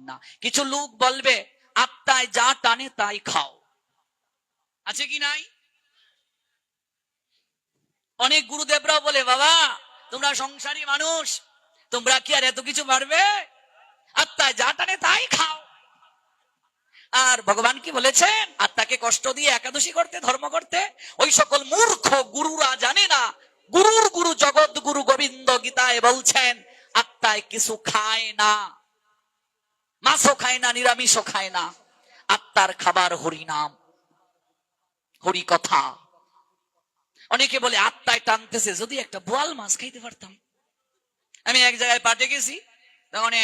না। কিছু লোক বলবে, আত্মায় যা টানে তাই খাও। আছে কি নাই? অনেক গুরুদেবরাও বলে, বাবা, তোমরা সংসারী মানুষ, তোমরা কি আর এত কিছু পারবে? আত্মায় যা টানে তাই খাও। আর ভগবান কি বলেছেন? আত্মাকে কষ্ট দিয়ে একাদশী করতে, ধর্ম করতে, ওই সকল মূর্খ গুরুরা জানে না। গুরুর গুরু জগৎ গুরু গোবিন্দ গীতায় বলছেন, আত্মায় কিছু খায় না। মাছও খায় না, নিরামিষও খায় না। আত্মার খাবার হরিনাম হরি কথা। অনেকে বলে, আত্মায় টানতেছে, যদি একটা বোয়াল মাছ খাইতে পারতাম। আমি এক জায়গায় পাঠে গেছি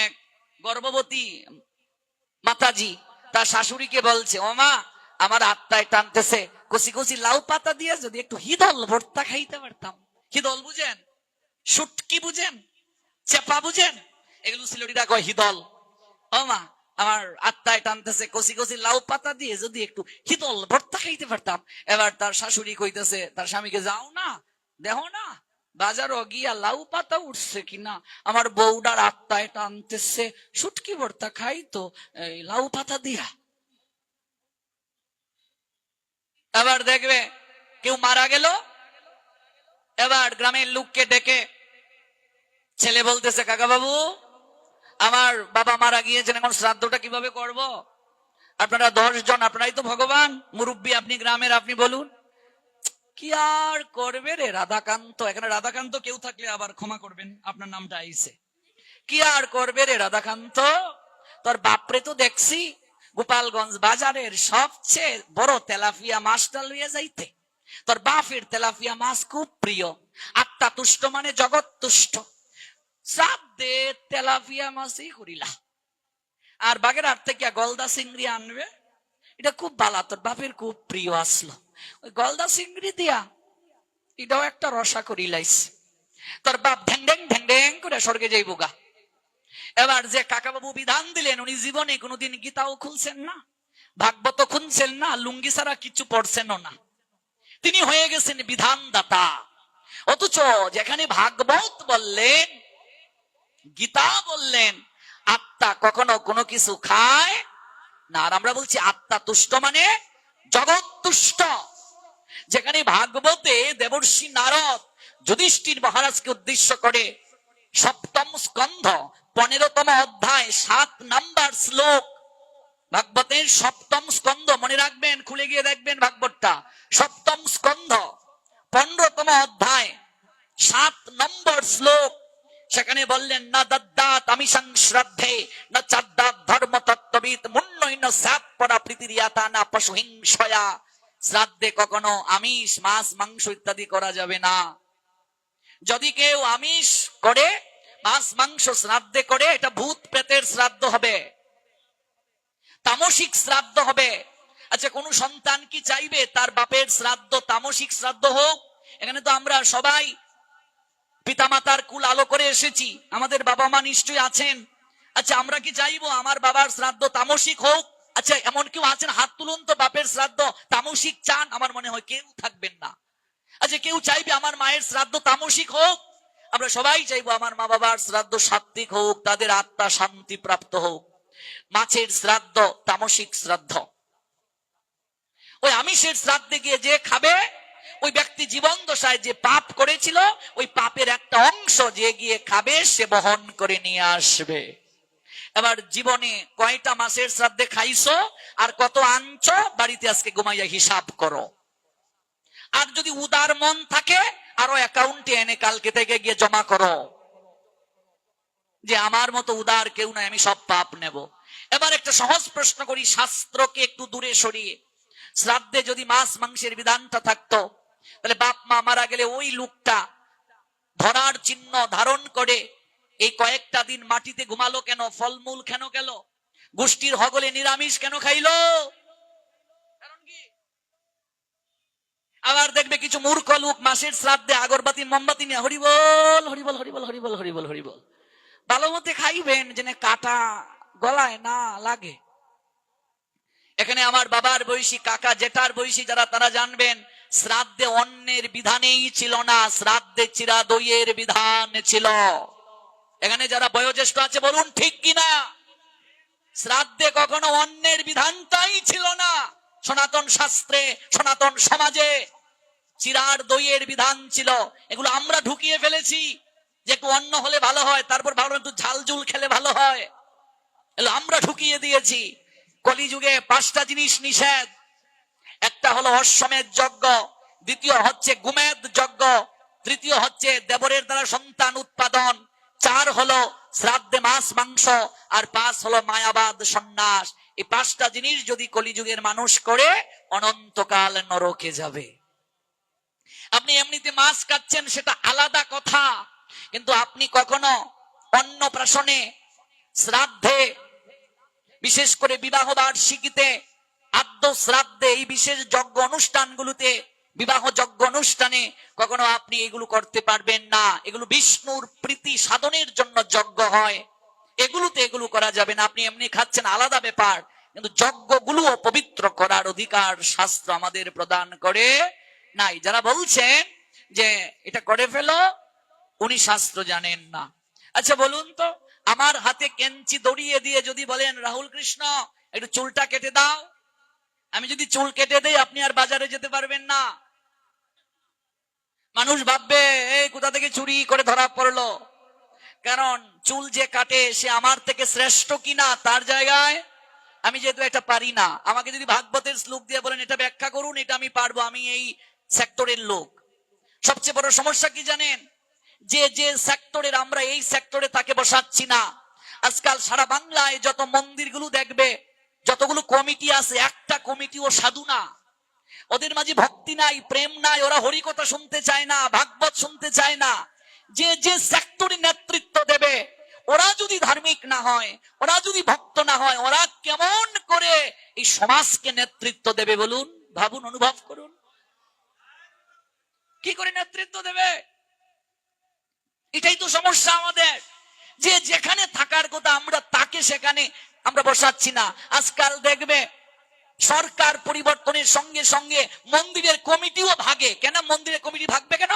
এক গর্ভবতী মাতাজি তার শাশুড়িকে বলছে, ও মা, আমার আত্মায় টানতেছে, কচি কচি লাউ পাতা দিয়ে যদি একটু হিদল ভর্তা খাইতে পারতাম। হিদল বুঝেন? সুটকি বুঝেন? চেপা বুঝেন? এগুলো সিলটিরা কয় হিদল। ও মা, আমার আত্মায় টানতেছে কচি কচি লাউ পাতা দিয়ে যদি একটু হিদল ভর্তা খাইতে পারতাম। এবার তার শাশুড়ি কইতেছে, তার স্বামীকে যাও না, দেখো না, বাজারও গিয়া লাউ পাতা উঠছে কিনা। আমার বউডার আত্মায় টানতেছে সুটকি ভর্তা খাই তো, এই লাউ পাতা দিয়া। এবার দেখবে, কেউ মারা গেল। এবার গ্রামের লোককে ডেকে ছেলে বলতেছে কাকা বাবু আমার বাবা মারা গিয়েছেন, এখন শ্রাদ্ধটা কীভাবে করব? আপনারা দশ জন, আপনারাই তো ভগবান। মুরব্বী, আপনি গ্রামের, আপনি বলুন। কি আর করবে রে রাধাকান্ত? এখানে রাধাকান্ত কেউ থাকলে আবার ক্ষমা করবেন, আপনার নামটা আইছে। কি আর করবে রে রাধাকান্ত? তোর বাপরে তো দেখছি, গোপালগঞ্জ বাজারের সবচেয়ে বড় তেলাফিয়া মাছটা লইয়া যাইতে। তোর বাপের তেলাফিয়া মাছ খুব প্রিয়। আত্মা তুষ্ট মানে জগৎ তুষ্ট। শ্রাদ্ধে তেলাফিয়া মাছই করিলা। আর বাগের হাট থেকে গলদা চিংড়ি আনবে, এটা খুব বালা তোর বাপের খুব প্রিয় আসলো। ওই গলদা চিংড়ি দিয়া এটাও একটা রসা তোর বাপ ঢ্যাং ঢ্যাং ঢ্যাং ঢ্যাং করে স্বর্গে এবার যে কাকাবাবু বিধান দিলেন, উনি জীবনে কোনোদিন গীতাও খুলছেন না, ভাগবত খুলছেন না, লুঙ্গি ছাড়া কিছু পড়ছেনও না। তিনি হয়ে গেছেন বিধানদাতা। অথচ যেখানে ভাগবত বললেন গীতা বললেন, আত্মা কখনো কোনো কিছু খায় না। আর আমরা বলছি, আত্মা তুষ্ট মানে জগৎ তুষ্ট। যেখানে ভাগবতে দেবর্ষি নারদ যুধিষ্ঠির মহারাজকে উদ্দেশ্য করে সপ্তম স্কন্ধ, পনেরোতম অধ্যায়, সাত নাম্বার শ্লোক, ভাগবতের সপ্তম স্কন্ধ, মনে রাখবেন, খুলে গিয়ে দেখবেন ভাগবতটা। সপ্তম স্কন্ধ, পনেরোতম অধ্যায়, সাত নম্বর শ্লোক সেখানে বললেন, না দদ্দাত, আমি সংশ্রদ্ধে, না চাদ্দাত ধর্ম তত্ত্ববিদ মুন্নইন সাত পরা প্রীতিরিয়াতা না পশু হিংসয়া শ্রাদ্ধে কখনো আমিষ, মাছ, মাংস ইত্যাদি করা যাবে না। যদি কেউ আমিষ করে, মাছ, মাংস শ্রাদ্ধে করে, এটা ভূত প্রেতের শ্রাদ্ধ হবে, তামসিক শ্রাদ্ধ হবে। আচ্ছা কোন সন্তান কি চাইবে? তার বাপের শ্রাদ্ধ তামসিক শ্রাদ্ধ হোক, এখানে তো আমরা সবাই পিতামাতার কুল আলো করে এসেছি। আমাদের বাবা মা নিশ্চয়ই আছেন। আচ্ছা আমরা কি চাইব? আমার বাবার শ্রাদ্ধ তামসিক হোক। আচ্ছা এমন কেউ আছেন? হাত তুলুন তো বাপের শ্রাদ্ধ। তামসিক চান। আমার মনে হয় কেউ থাকবেন না। আচ্ছা কেউ চাইবে আমার মায়ের শ্রাদ্ধ তামসিক হোক? আমরা সবাই চাইব আমার মা বাবার শ্রাদ্ধ সাত্বিক হোক, তাদের আত্মা শান্তি প্রাপ্ত হোক। মাছের শ্রাদ্ধ, তামসিক শ্রাদ্ধ। ওই আমিষের শ্রাদ্ধে গিয়ে যে খাবে ওই ব্যক্তি জীবন দশায় যে পাপ করেছিল, ওই পাপের একটা অংশ যে গিয়ে খাবে, সে বহন করে নিয়ে আসবে। এবার জীবনে কয়টা মাসের শ্রাদ্ধে খাইছো, আর কত আনছো, বাড়িতে আজকে ঘুমাইয়া হিসাব করো। আর যদি উদার মন থাকে, আরও অ্যাকাউন্টে এনে কালকে থেকে গিয়ে জমা করো। যে আমার মতো উদার কেউ নাই, আমি সব পাপ নেব। এবার একটা সহজ প্রশ্ন করি, শাস্ত্রকে একটু দূরে সরিয়ে। শ্রাদ্ধে যদি মাছ মাংসের বিধানটা থাকতো তাহলে বাপ মা মারা গেলে ওই লোকটা ধরার চিহ্ন ধারণ করে এই কয়েকটা দিন মাটিতে ঘুমালো কেন? ফলমূল কেন গেল? গোষ্ঠীর হগলে নিরামিষ কেন খাইলো? আবার দেখবে কিছু মূর্খ লোক মাসের শ্রাদ্ধে আগরবাতি, মোমবাতি নিয়ে হরিবল হরিবল হরিবল হরিবল হরিবল হরিবল। ভালো মতে খাইবেন, যেন কাটা গলায় না লাগে। এখানে আমার বাবার বয়সী কাকা, জেঠার বয়সী যারা, তারা জানবেন শ্রাদ্ধে অন্যের বিধানেই ছিল না, শ্রাদ্ধে চিরা দইয়ের বিধান ছিল। এখানে যারা বয়োজ্যেষ্ঠ আছে বলুন ঠিক কিনা? শ্রাদ্ধে কখনো অন্যের বিধানটাই ছিল না। সনাতন শাস্ত্রে, সনাতন সমাজে চিরার দইয়ের বিধান ছিল। এগুলো আমরা ঢুকিয়ে ফেলেছি যে একটু অন্ন হলে ভালো হয়, তারপর ভালো একটু ঝাল জুল খেলে ভালো হয়। এগুলো আমরা ঢুকিয়ে দিয়েছি। কলিযুগে পাঁচটা জিনিস নিষেধ। একটা হলো অশ্বমেধ যজ্ঞ, দ্বিতীয় হচ্ছে গুমেদ যজ্ঞ, তৃতীয় হচ্ছে দেবরের দ্বারা সন্তান উৎপাদন, চার হলো শ্রাদ্ধে মাছ মাংস, আর পাঁচ হলো মায়াবাদ সন্ন্যাস। এই পাঁচটা জিনিস যদি কলিযুগের মানুষ করে, অনন্তকাল নরকে যাবে। আপনি এমনিতে মাছ কাটছেন, সেটা আলাদা কথা, কিন্তু আপনি কখনো অন্নপ্রাশনে শ্রাদ্ধে, বিশেষ করে বিবাহ বার্ষিকীতে আদ্য শ্রাদ্ধে এই বিশেষ যজ্ঞ অনুষ্ঠানগুলোতে, বিবাহ যজ্ঞ অনুষ্ঠানে কখনো আপনি এগুলো করতে পারবেন না। এগুলো বিষ্ণুর প্রীতি সাধনের জন্য যজ্ঞ হয়। এগুলোতে এগুলো করা যাবে না। আপনি এমনি খাচ্ছেন, আলাদা ব্যাপার। কিন্তু যজ্ঞগুলো পবিত্র করার অধিকার শাস্ত্র আমাদের প্রদান করে নাই। যারা বলছেন যে এটা করে ফেলো, উনি শাস্ত্র জানেন না। আচ্ছা বলুন তো, আমার হাতে কেঞ্চি দড়িয়ে দিয়ে যদি বলেন, রাহুল কৃষ্ণ, একটু চুলটা কেটে দাও। আমি যদি চুল কেটে দেই, আপনি আর বাজারে যেতে পারবেন না। মানুষ ভাববে, এই, কোথা থেকে চুরি করে ধরা পড়ল? কারণ চুল যে কাটে, সে আমার থেকে শ্রেষ্ঠ কিনা, তার জায়গায় আমি যেহেতু এটা পারি না। আমাকে যদি ভাগবতের শ্লোক দিয়ে বলেন, এটা ব্যাখ্যা করুন, এটা আমি পারব, আমি এই সেক্টরের লোক। সবচেয়ে বড় সমস্যা কি জানেন? যে যে সেক্টরের আমরা এই সেক্টরে তাকে বসাচ্ছি না। আজকাল সারা বাংলায় যত মন্দিরগুলো দেখবে যতগুলো কমিটি আছে, একটা কমিটিও সাধু না। ওদের মাঝে ভক্তি নাই, প্রেম নাই, ওরা হরিকথা শুনতে চায় না, ভাগবত শুনতে চায় না। যে যে সেক্টরে নেতৃত্ব দেবে, ওরা যদি ধার্মিক না হয়, ওরা যদি ভক্ত না হয়, ওরা কেমন করে এই সমাজকে নেতৃত্ব দেবে বলুন, ভাবুন, অনুভব করুন। কি করে নেতৃত্ব দেবে? এটাই তো সমস্যা আমাদের। যে, যেখানে থাকার কথা আমরা, তাকে সেখানে আমরা বসাচ্ছি না। আজকাল দেখবে সরকার পরিবর্তনের সঙ্গে সঙ্গে মন্দিরের কমিটিও ভাগে। কেন মন্দিরের কমিটি ভাগবে কেন?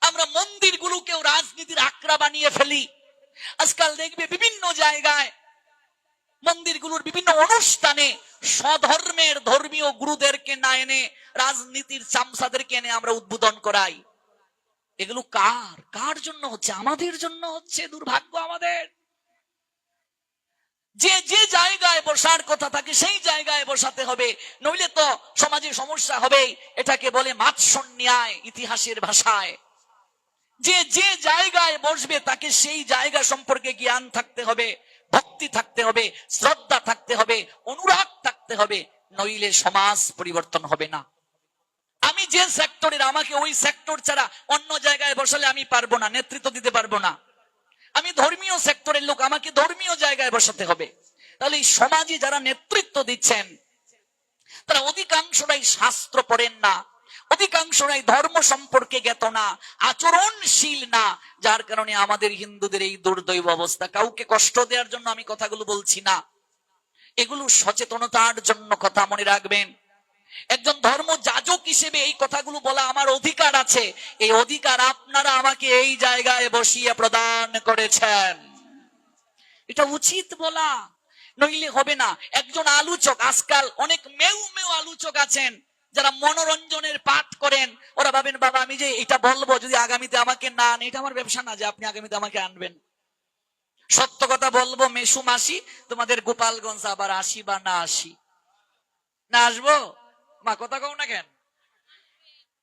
আমরা মন্দিরগুলোকেও রাজনীতির আকড়া বানিয়ে ফেলি। আজকাল দেখবে বিভিন্ন জায়গায় মন্দিরগুলোর বিভিন্ন অনুষ্ঠানে স্বধর্মের ধর্মীয় গুরুদেরকে না এনে, রাজনীতির চামসাদেরকে এনে আমরা উদ্বোধন করাই। এগুলো কার? কার জন্য হচ্ছে? আমাদের জন্য হচ্ছে? দুর্ভাগ্য আমাদের। যে যে জায়গায় বসার কথা থাকে, সেই জায়গায় বসাতে হবে। নইলে তো সমাজে সমস্যা হবে এটাকে বলে মাৎসন্যায় ইতিহাসের ভাষায়। যে যে জায়গায় বসবে, তাকে সেই জায়গা সম্পর্কে জ্ঞান থাকতে হবে, ভক্তি থাকতে হবে, শ্রদ্ধা থাকতে হবে, অনুরাগ থাকতে হবে, নইলে সমাজ পরিবর্তন হবে না। আমি যে সেক্টরের আমাকে ওই সেক্টর ছাড়া অন্য জায়গায় বসালে আমি পারব না, নেতৃত্ব দিতে পারব না। আমি ধর্মীয় সেক্টরের লোক, আমাকে ধর্মীয় জায়গায় বসাতে হবে। তাহলে এই সমাজে যারা নেতৃত্ব দিচ্ছেন, তারা অধিকাংশরাই শাস্ত্র পড়েন না, অধিকাংশরাই ধর্ম সম্পর্কে জ্ঞাত না, আচরণশীল না, যার কারণে আমাদের হিন্দুদের এই দুর্দৈব অবস্থা। কাউকে কষ্ট দেওয়ার জন্য আমি কথাগুলো বলছি না। এগুলো সচেতনতার জন্য কথা মনে রাখবেন। একজন ধর্ম যাজক হিসেবে এই কথাগুলো বলা আমার অধিকার আছে। এই অধিকার আপনারা আমাকে এই জায়গায় বসিয়ে প্রদান করেছেন। এটা উচিত বলা, নইলে হবে না। একজন আলোচক, আজকাল অনেক মেউ মেউ আলোচক আছেন, যারা মনোরঞ্জনের পাঠ করেন। ওরা ভাবেন, বাবা, আমি যে এটা বলব, যদি আগামীতে আমাকে না আনে এটা আমার ব্যবসা না যে আপনি আগামীতে আমাকে আনবেন। সত্য কথা বলব মেসু মাসি তোমাদের গোপালগঞ্জ আবার আসি বা না আসি? না আসব? মা, কথা কও না কেন?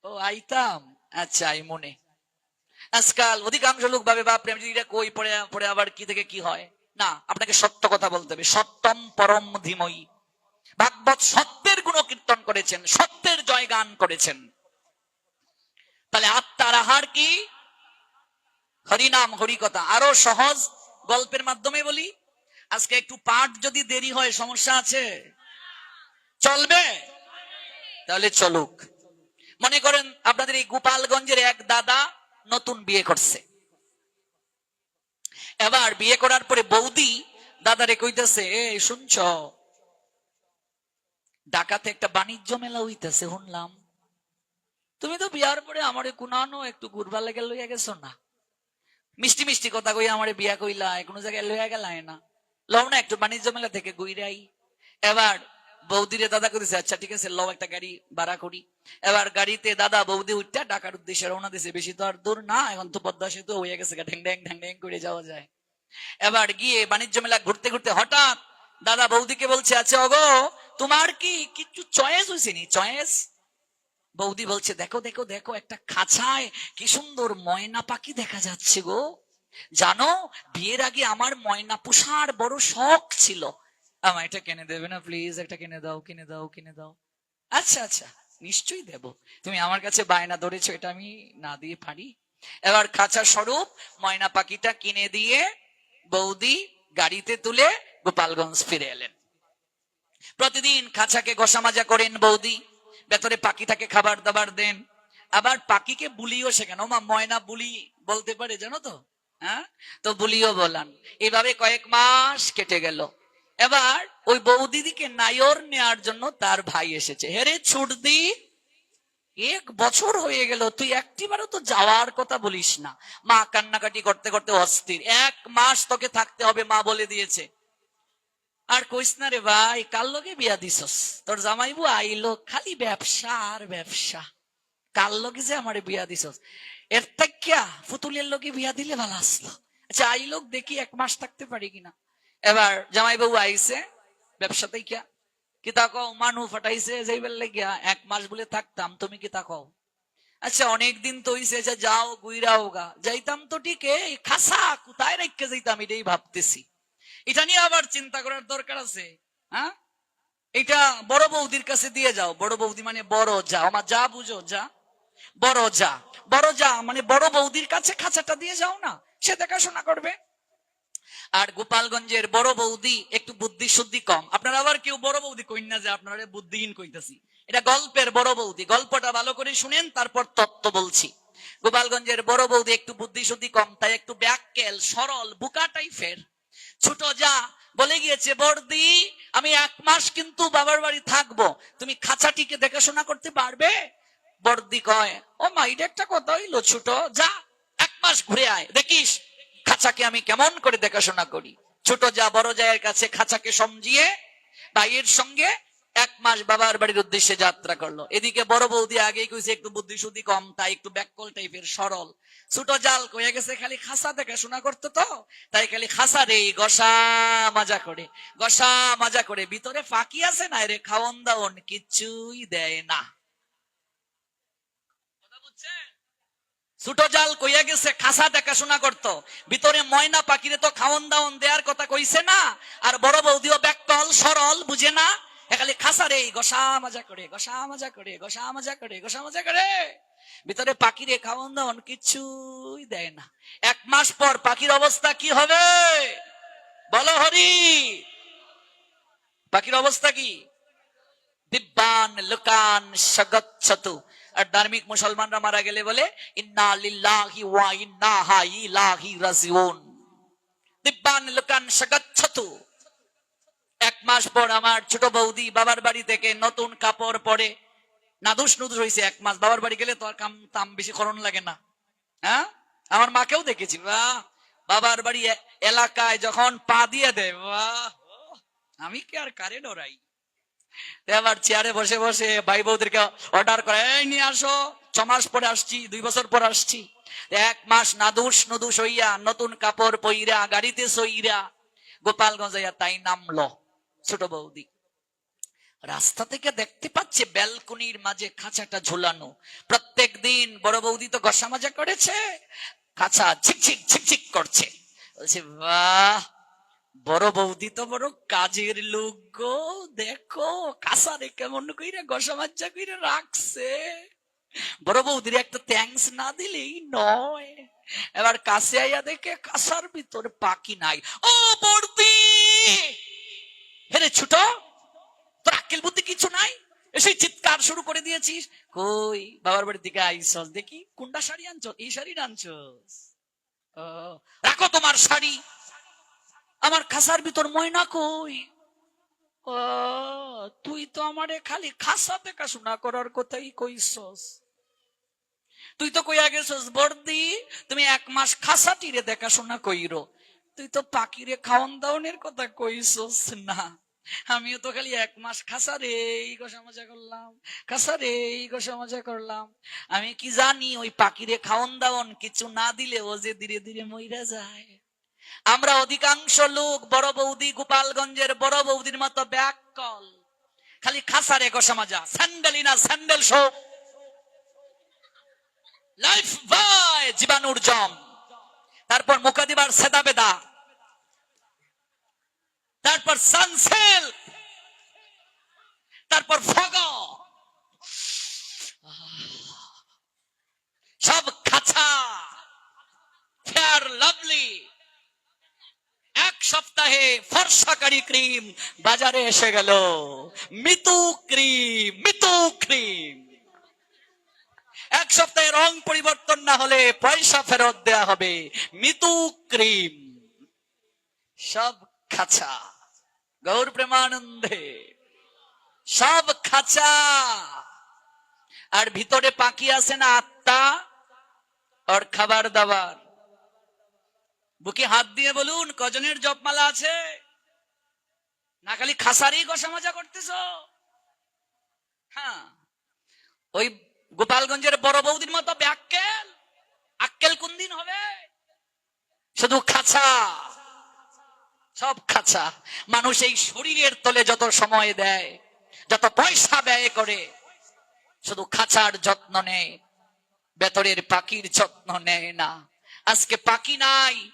ও, আইতাম। আচ্ছা আই মনে। আজকাল অধিকাংশ লোক ভাবে বাপরে আমি যদি কই পড়ে পড়ে আবার কি থেকে কি হয়? না, আপনাকে সত্য কথা বলতে হবে। সত্যম পরম ধীময়ী ভাগবত সত্যের গুণ কীর্তন করেছেন, সত্যের জয়গান করেছেন। তাহলে আত্মার আহার কি? হরিনাম, হরিকথা। আরও সহজ গল্পের মাধ্যমে বলি। আজকে একটু পাঠ যদি দেরি হয়, সমস্যা আছে? চলবে? তাহলে চলুক। মনে করেন আপনাদের এই গোপালগঞ্জের এক দাদা নতুন বিয়ে করছে। এবার বিয়ে করার পরে বৌদি দাদারে কইতেছে এ শুনছ ঢাকাতে একটা বাণিজ্য মেলা হইতেছে শুনলাম। তুমি তো বিয়ার পরে আমারে কুনানো, একটু ঘুরবার লেগে লইয়া গেছো না? মিষ্টি মিষ্টি কথা কই আমারে বিয়া কইলা কোনো জায়গায় লইয়া গেলাই না। লও না একটু বাণিজ্য মেলা থেকে গুইরাই এবার বৌদিরে দাদা করেছে আচ্ছা ঠিক আছে, লও একটা গাড়ি ভাড়া করি। এবার গাড়িতে দাদা, বৌদি উঠটা ডাকার উদ্দেশ্যে রওনা দিছে। বেশি তো আর দূর না, এখন তো পদ্মা সেতু হয়ে গেছে ঢ্যাং ড্যাং ঢ্যাং ড্যাং করে যাওয়া যায়। এবার গিয়ে বাণিজ্য মেলা ঘুরতে ঘুরতে হঠাৎ দাদা বৌদিকে বলছে আচ্ছা অগো তোমার কি কিছু চয়েস হয়েছে নি? চয়েস? বৌদি বলছে, দেখো দেখো দেখো, একটা খাঁচায় কি সুন্দর ময়না পাখি দেখা যাচ্ছে গো। জানো, বিয়ের আগে আমার ময়না পোষার বড় শখ ছিল। আমার এটা কিনে দেবে না প্লিজ একটা কিনে দাও কিনে দাও কিনে দাও। আচ্ছা আচ্ছা নিশ্চয়ই দেব। তুমি আমার কাছে বায়না ধরেছো, এটা আমি না দিয়ে পারি। এবার খাঁচা স্বরূপ, ময়না পাখিটা কিনে দিয়ে বৌদি গাড়িতে তুলে গোপালগঞ্জ ফিরে এলেন। প্রতিদিন খাঁচাকে মাজা করেন বৌদি, ভেতরে পাখিটাকে খাবার দাবার দেন। আবার পাখিকে বুলিও শেখান। ও মা ময়না বুলি বলতে পারে, জানো তো? হ্যাঁ? তো বুলিও বলান। এভাবে কয়েক মাস কেটে গেল। এবার ওই বৌদিদিকে নায়র নেয়ার জন্য তার ভাই এসেছে। হেরে ছুট দি এক বছর হয়ে গেল, তুই একটিবারও তো যাওয়ার কথা বলিস না। মা কান্নাকাটি করতে করতে অস্থির। এক মাস তোকে থাকতে হবে, মা বলে দিয়েছে। আর কইস না রে ভাই, কার লগে বিয়া দিছস? তোর জামাইবু আইলো, খালি ব্যবসা আর ব্যবসা। কার লগে যে আমারে বিয়া দিছস? এর তাকিয়া ফুতুলের লগে বিয়া দিলে ভালো আসলো। আচ্ছা আইলোক দেখি এক মাস থাকতে পারি কিনা। এবার জামাই বাবু আইছে ব্যবসাতেই কিয়া কিতা কও, মানু ফাটাইছে যাইবার লাগিয়া এক মাস বলে থাকতাম, তুমি কিতা কও? আচ্ছা অনেক দিন তো হইছে যে যাও গুইরাও গা যাইতাম তো ঠিক এই খাসা, কোথায় রেখে যাইতাম, এটাই ভাবতেছি। এটা নিয়ে আবার চিন্তা করার দরকার আছে হ্যাঁ? এটা বড় বৌদির কাছে দিয়ে যাও। বড় বৌদি মানে বড় যা। আমার যা বুঝো, যা। বড় যা। বড় যা মানে বড় বৌদির কাছে খাঁচাটা দিয়ে যাও না, সে দেখাশোনা করবে। আর গোপালগঞ্জের বড় বৌদি একটু বুদ্ধি শুদ্ধি কম। আপনারা আবার কেউ বড় বৌদি কইন না যে আপনারা বুদ্ধিহীন কইতাছি। এটা গল্পের বড় বৌদি। গল্পটা ভালো করে শুনেন, তারপর তত্ত্ব বলছি। গোপালগঞ্জের বড় বৌদি একটু বুদ্ধি শুদ্ধি কম, তাই একটু ব্যাককেল, সরল, বুকা টাইপের। ছোট যা বলে গিয়েছে বর্দি আমি এক মাস কিন্তু বাবার বাড়ি থাকব। তুমি খাঁচাটিকে দেখাশোনা করতে পারবে? বর্দি কয়, ও মা, এটা একটা কথা হইল, ছোট, যা, এক মাস ঘুরে আয়, দেখিস? খাঁচাকে আমি কেমন করে দেখাশোনা করি? ছোট যা, বড় জায়ের কাছে খাঁচাকে সমঝিয়ে ভাইয়ের সঙ্গে এক মাস বাবার বাড়ির উদ্দেশ্যে যাত্রা করল। এদিকে বড় বৌদি আগেই কইছে, একটু বুদ্ধি শুদ্ধি কম, তাই একটু ব্যাককল টাইপের, সরল। ছোট জাল কয়ে গেছে, খালি খাসা দেখাশোনা করতো তো, তাই খালি খাসা রে গসা মাজা করে গসা মাজা করে। ভিতরে ফাঁকি আছে না রে? খাওয়ন দাওন কিচ্ছুই দেয় না কথা বুঝছেন? ছোট জাল কইয়া গেছে, খাসা দেখাশোনা করতো। ভিতরে ময়না পাখিরে তো খাওয়ন দাওন দেওয়ার কথা কইছে না, আর বড় বৌদিও ব্যাককল সরল, বুঝে না? খালি খাসা রে, গসা মাজা করে, গসা মাজা করে, গসা মাজা করে, গসা মাজা করে। ভিতরে পাখিরে খাওয়ন দাওন কিছুই দেয় না। এক মাস পর পাখির অবস্থা কি হবে? বলো হরি। পাখির অবস্থা কি? দিব্যান, লুকান সগচ্ছতু আর ধার্মিক মুসলমানরা মারা গেলে বলে, ইন্না লিল্লাহি ওয়া ইন্না ইলাহি রাজিউন। দিব্যান লুকান সগচ্ছতু এক মাস পর আমার ছোট বৌদি বাবার বাড়ি থেকে নতুন কাপড় পরে, নাদুস নুদুস হয়েছে এক মাস। বাবার বাড়ি গেলে তো আর কাম তাম বেশি করণ লাগে না। হ্যাঁ? আমার মাকেও দেখেছি। বাহ! বাবার বাড়ি এলাকায় যখন পা দিয়ে দেয়, বাহ! আমি কি আর কারে ডরাই? এবার চেয়ারে বসে বসে ভাই বৌদেরকে অর্ডার করে, এই নিয়ে আসো, ছ মাস পরে আসছি, দুই বছর পর আসছি। এক মাস নাদুস নদুস হইয়া নতুন কাপড় পইরা, গাড়িতে সইরা গোপালগঞ্জ হইয়া তাই নামলো ছোট বৌদি। রাস্তা থেকে দেখতে পাচ্ছে ব্যালকনির মাঝে খাঁচাটা ঝুলানো। প্রত্যেক দিন বড় বৌদি তো গসা মাজা করেছে, খাঁচা ঝিকঝিক ঝিকঝিক করছে। বলছে, বাহ বড় বৌদি তো বড় কাজের লোক গো। দেখো কাসারে কেমন কইরে গসা মাজা কইরে রাখছে। বড় বৌদির একটা থ্যাঙ্কস না দিলেই নয়। এবার কাছে আইয়া দেখে কাসার ভিতরে পাখি নাই। ও বর্দি হেরে ছোট তোর আক্কেল বুদ্ধি কিছু নাই? এসে চিৎকার শুরু করে দিয়েছিস। কই বাবার বাড়ির দিকে আইসস দেখি। কোনটা শাড়ি আনছো এই শাড়ি আনছস? ও, রাখো তোমার শাড়ি। আমার খাসার ভিতর ময়না কই? ও, তুই তো আমারে খালি খাসা দেখাশোনা করার কথাই কইছস। তুই তো কইয়া গেছস, বর্দি, তুমি এক মাস খাসা টিরে দেখাশোনা কইরো। তুই তো পাখিরে খাওয়ান দাওনের কথা কইছস না। আমিও তো খালি এক মাস খাসা রে, এই গোসা মজা করলাম, খাসা রে, এই গোসা মজা করলাম। আমি কি জানি ওই পাখিরে খাওয়ান দাওন কিছু না দিলে ও যে ধীরে ধীরে মইরা যায়। আমরা অধিকাংশ লোক বড় বৌদি গোপালগঞ্জের বড় বৌদির মতো ব্যাক কল খালি খাসারে গোসা মজা স্যান্ডেলই না, স্যান্ডেল শো। লাইফ বাই জীবাণুর জম। তারপর মুকাদিবার সেদা বেদা তারপর সানসেল তারপর ফগ সব খাঁচা ফেয়ার লাভলি এক সপ্তাহে ফর্সাকারী ক্রিম, বাজারে এসে গেল। Mitu cream Mitu cream. এক সপ্তাহে রং পরিবর্তন না হলে পয়সা ফেরত দেয়া হবে মিতু ক্রিম। সব খাঁচা, গৌর প্রেমানন্দে। সব খাঁচা। আর ভিতরে পাখি আছে না আত্মা? ওর খাবার দাবার। বুকে হাত দিয়ে বলুন, কজনের জপমালা আছে? না খালি খাসারি গোসা মজা করতেছ? হ্যাঁ। ওই গোপালগঞ্জের বড় বৌদির মতো ব্যাক্কেল আক্কেল? কোন দিন হবে? শুধু খাঁচা। সব খাঁচা। মানুষ এই শরীরের তলে যত সময় দেয়, যত পয়সা ব্যয় করে, শুধু খাঁচার যত্ন নেয় ভেতরের পাখির যত্ন নেয় না। আজকে পাখি নাই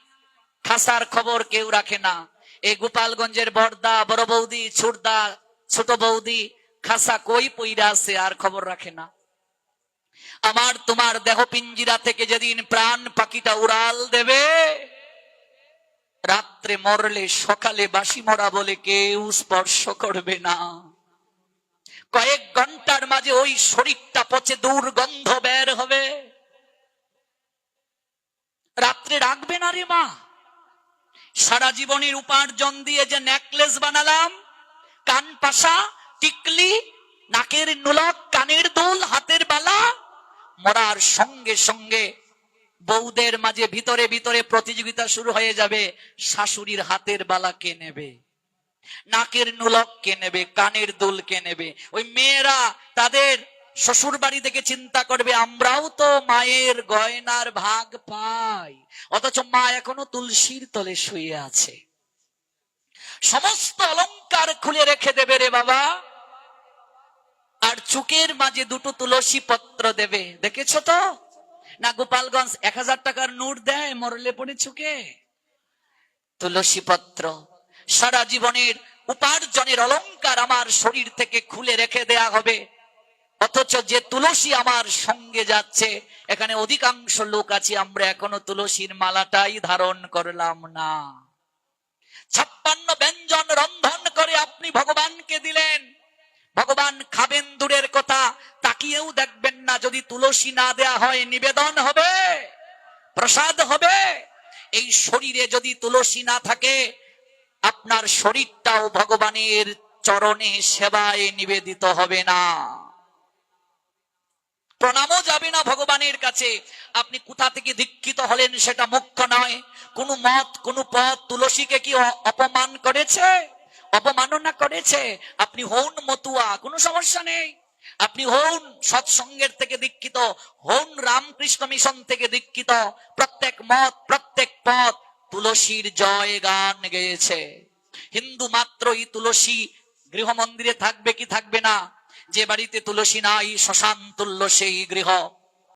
খাসার খবর কেউ রাখে না। এই গোপালগঞ্জের বর্দা, বড় বৌদি, ছুটদা, ছোট বৌদি, খাসা কই পইরা আছে আর খবর রাখে না। আমার তোমার দেহ পিঞ্জিরা থেকে যেদিন প্রাণ পাখিটা উড়াল দেবে, রাত্রে মরলে সকালে বাসি মরা বলে কেউ স্পর্শ করবে না। কয়েক ঘণ্টার মাঝে ওই শরীরটা পচে দুর্গন্ধ বের হবে। রাত্রে রাখবে না রে মা। সারা জীবনের উপার্জন দিয়ে যে নেকলেস বানালাম, কান পাশা, টিকলি, নাকের নুলক, কানের দুল, হাতের বালা, মরার সঙ্গে সঙ্গে বৌদের মাঝে ভিতরে ভিতরে প্রতিযোগিতা শুরু হয়ে যাবে, শাশুড়ির হাতের বালা কে নেবে? নাকের নুলক কে নেবে? কানের দুল কে নেবে? ওই মেয়েরা তাদের শ্বশুর বাড়ি থেকে চিন্তা করবে, আমরাও তো মায়ের গয়নার ভাগ পাই। অথচ মা এখনও তুলসীর তলে শুয়ে আছে। সমস্ত অলংকার খুলে রেখে দেবে রে বাবা। আর চুকের মাঝে দুটো তুলসী পত্র দেবে। দেখেছ তো? না, গোপালগঞ্জ এক হাজার টাকার নোট দেয়, মরলে পড়ে চুকে। তুলসী পত্র, সারা জীবনের উপার্জনের অলংকার আমার শরীর থেকে খুলে রেখে দেয়া হবে। অথচ যে তুলসী আমার সঙ্গে যাচ্ছে, এখানে অধিকাংশ লোক আছে, আমরা এখনও তুলসীর মালাটাই ধারণ করলাম না। ছাপ্পান্ন ব্যঞ্জন রন্ধন করে আপনি ভগবানকে দিলেন। ভগবান খাবেন দূরের কথা, তাকিয়েও দেখবেন না, যদি তুলসী না দেয়া হয়, নিবেদন হবে, প্রসাদ হবে। এই শরীরে যদি তুলসী না থাকে, আপনার শরীরটাও ভগবানের চরণে সেবায় নিবেদিত হবে না। প্রণামও যাবে না ভগবানের কাছে। আপনি কোথা থেকে দীক্ষিত হলেন সেটা মুখ্য নয়। কোন মত, কোন পথ তুলসীকে কি অপমান করেছে? অপমাননা করেছে? আপনি হন মতুয়া, কোনো সমস্যা নেই। আপনি হন সৎসঙ্গের থেকে দীক্ষিত হন রামকৃষ্ণ মিশন থেকে দীক্ষিত। প্রত্যেক মত, প্রত্যেক পথ তুলসীর জয় গান গেয়েছে। হিন্দু মাত্রই তুলসী গৃহ মন্দিরে থাকবে কি থাকবে না? যে বাড়িতে তুলসী নাই শ্মশান তুল্য সেই গৃহ।